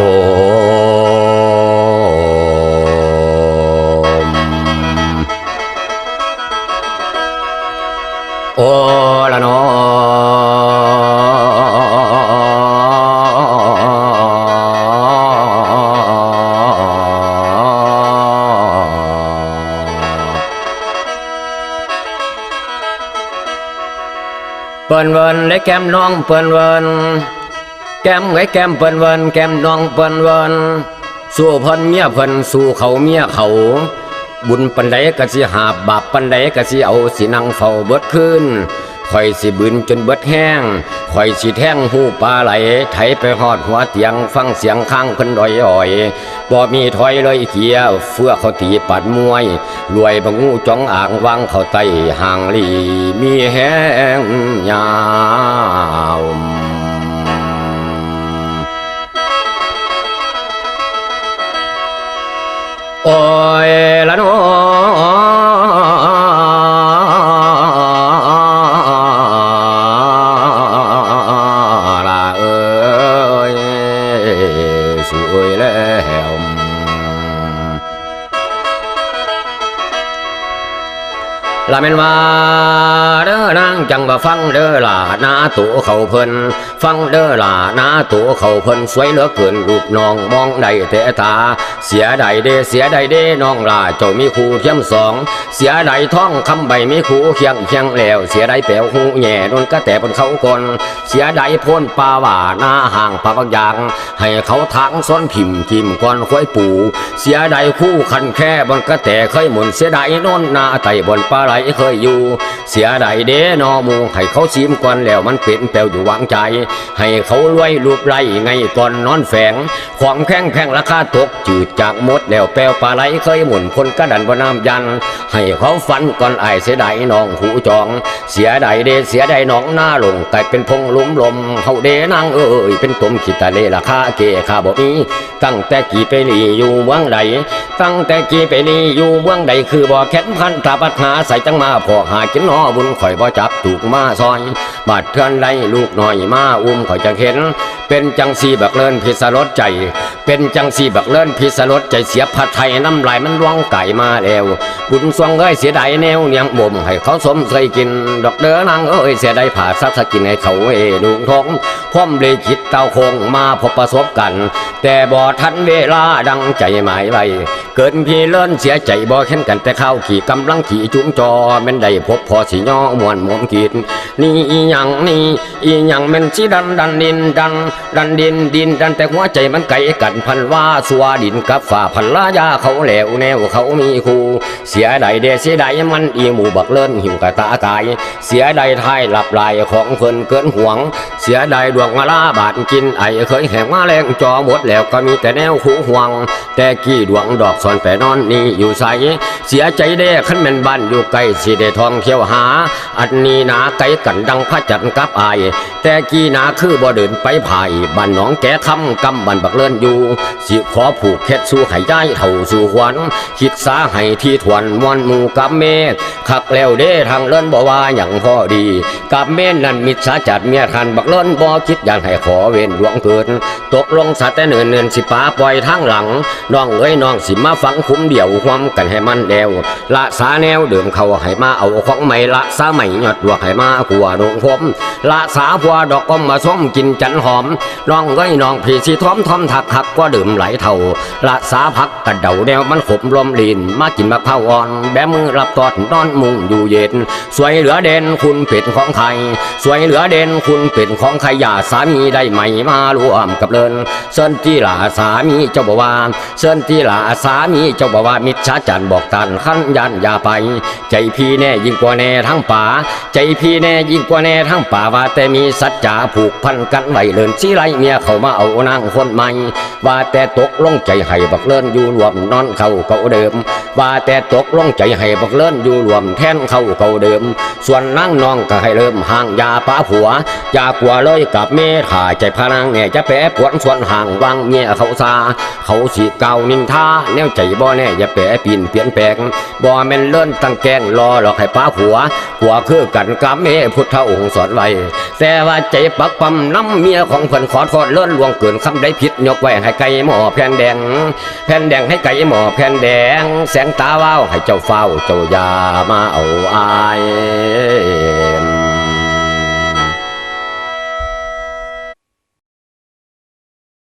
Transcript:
โอมโอละนอเปิ้นเวินได้แก้มน้องเปิ้นเวิน แก้มไว้แก้มเปิ้นเวินแก้มน้องเปิ้นเวินสู้เพิ่นเมียเพิ่นสู้เขาเมียเขา บุญปันใดก็สิหาบบาปปันใดก็สิเอาสินังเฝ้าเบิดคืนข่อยสิบืนจนเบิดแห้งข่อยสิแท่งหูปลาไหล ไถไปหอดหัวเตียงฟังเสียงข้างเพิ่นดอยอ่อยบ่มีถอยเลยเกียเฟื่อเขาตีปัดมวย รวยบงูจ้องอ่างวางเขาไตห่างลีมีแห้งยาว โอ้ยละโน ละเอ้ยแล้วละแม่นว่าเด้อนางจังว่าฟังเด้อล่ะหน้าตัวเขาเพิ่นฟังเด้อล่ะหน้าตัวเขาเพิ่นสวยเหลือเกินรูปน้องมองได้แต่ตา เสียดเด้เสียดเด้น้องล่ะเจ้ามีคู่เทียมสองเสียดท้องคำใบมีคู่เคียงเคียงแล้ว เสียดแป๋วหูแหน่นนก็แต่บนเขาก่อนเสียดพ้นป่าว่าหน้าห่างปะบางอย่างให้เขาทางซ้อนพิมพ์ทิมก่อนควายปูเสียดคู่คันแค่บนกระแต่เคยหมุนเสียดายโนนหน้าไตบนปลาไหลเคยอยู่ เสียดายเด้นอหมูให้เขาชิมก่อนแล้วมันเป็นแปลวอยู่วางใจ ให้เขารวยรูปไรไงก่อนนอนแฝงความแข้งแข้งราคาตกจืดจากหมดแล้วแปลวปลาไหลเคยหมุนคนกระดันบนน้ำยัน ให้เขาฝันก่อนไอเสียดายน้องหูจอง เสียดายเด้เสียดายน้องหน้าลงกลายเป็นพงลุ่มลมเขาเด้นางเอ้ยเป็นตมขีตาเลราคาเกค่าบ่มีตั้งแต่กี่ไปลีอยู่เมืองใดตั้งแต่กี่ไปลีอยู่เมืองใดคือบ่แค้นพันตาปัญหาใส่จังมาพอหากินหอบุญข่อยบ่จับถูกมาซอยบาดเทือนใดลูกน้อยมาอุ้มข่อยจะเห็น เป็นจังสีบักเลินพิสรสใจ เป็นจังสีบักเลินพิสรสใจเสียผัดไทยน้ำลายมันล่วงไก่มาแล้วบุญสวงเอ้ยเสียดายแนวเนียงบ่มให้เขาสมเคยกิน ดอกเด้อนางเอ้ยเสียดายผ่าซักสกินให้เขาเอ้ลุงทองพร้อมเลยคิดเต้าคงมาพบประสบกัน แต่บ่ทันเวลาดังใจหมายไว้เกิดพี่เลิ่นเสียใจบ่เข็นกันแต่ข้าวขี่กำลังขี่จุ้มจอแม่นได้พบพอสิย่อมวนหมวมกีดนี่อีหยังนี่อีหยังแม่นสิดันดันดินดัน ดันดินดินดันแต่หัวใจมันไก่กันพันว่าสัวดินกับฝ่าพันลายาเขาแหลวแนวเขามีคู่ เสียใดเดเสียใดมันอีหมูบักเลิ่นหิวกะตากาย เสียใดทายหลับลายของเพิ่นเกินห่วง เสียใดดวงมาลาบาดกินไอเคยแหงมาแรงจอหมดแล้วก็มีแต่แนวคู่ห่วง แต่กี้ดวงดอกซอนแปนอนนี่อยู่ใสเสียใจเด้ขันแม่นบ้านอยู่ไกลสิได้ทองเที่ยวหา อันนี้นาไกลกันดังพจันกับอาย แต่กีนาคือบ่เดินไปภายบ้านหนองแกคำกำบันบักเลินอยู่ สิขอผูกเคสสู่ให้ย้ายเท่าสู่หวันคิดสาให้ที่ทวนมวนมูกับเมฆคักแล้วเด้ทางเลินบ่ว่าอย่างพอดี กับเมนนั่นมิตรสาจัดเมียทันบักเลินบ่คิดอยากให้ขอเว้นดวงเกินตกลงสัตว์แต่เนินเนินสิป้าปล่อยทางหลังน้องเอ้ยน้องสิมาฟังคุ้มเดี่ยวความกันให้มันแดวละสาแนวเดิมเขาให้มาเอาของใหม่ละสาใหม่หยอดดวกให้มาขัวดงพมละสาพัวดอกก็มาส้มกินจันหอมน้องเอ้ยน้องพี่สิทอมทอมถักหักก็ดื่มไหลเท่าละสาพักกระเดาแนวมันขมลมลีนมากินมะพร้าวอ่อนแบมือรับตอดนอนมุงอยู่เย็น สวยเหลือเด่นคุณเป็ดของใครสวยเหลือเด่นคุณเป็ดของใครอย่าสามีได้ไหมมารวมกับเลินเซินที่หลาสามีเจ้าบอกว่าเซินที่หลาสามีเจ้าบอกว่ามิจฉาจันบอกตันขั้นยันอย่าไป ใจพี่แน่ยิ่งกว่าแน่ทั้งป่าใจพี่แน่ยิ่งกว่าแน่ทั้งป่าว่าแต่มีสัจจาผูกพันกันไว้เลินสิไรเมียเขามาเอานางคนใหม่ ว่าแต่ตกลงใจให้บักเลินอยู่รวมนอนเขาเก่าเดิม ว่าแต่ตกลงใจให้บักเลินอยู่รวมแทนเขาเก่าเดิม ส่วนนางน้องก็ให้เริ่มห่างยาป้าผัวอย่ากลัวเลยกับเมถ่าใจพนางเนี่ยจะแปรปวนส่วนห่างวางเมียเขาซาเขาสีเก่านินทาแนวใจบ่แน่อย่าแปรปีนเปลี่ยนแปลงบ่แม่นเลิ่นตั้งแกงรอหลอกให้ป้าผัวผัวคือกันกามเมพุทธองค์สอนไว้แต่ว่าใจปักปั๊มน้ำเมียของเพิ่นขอโทษเลื่อนลวงเกินคำได้ผิดยกไว้ให้ไก่หมอแผ่นแดง แผ่นแดงให้ไก่หมอแผ่นแดง แสงตาว้าวให้เจ้าเฝ้าเจ้ายามาเอาอาย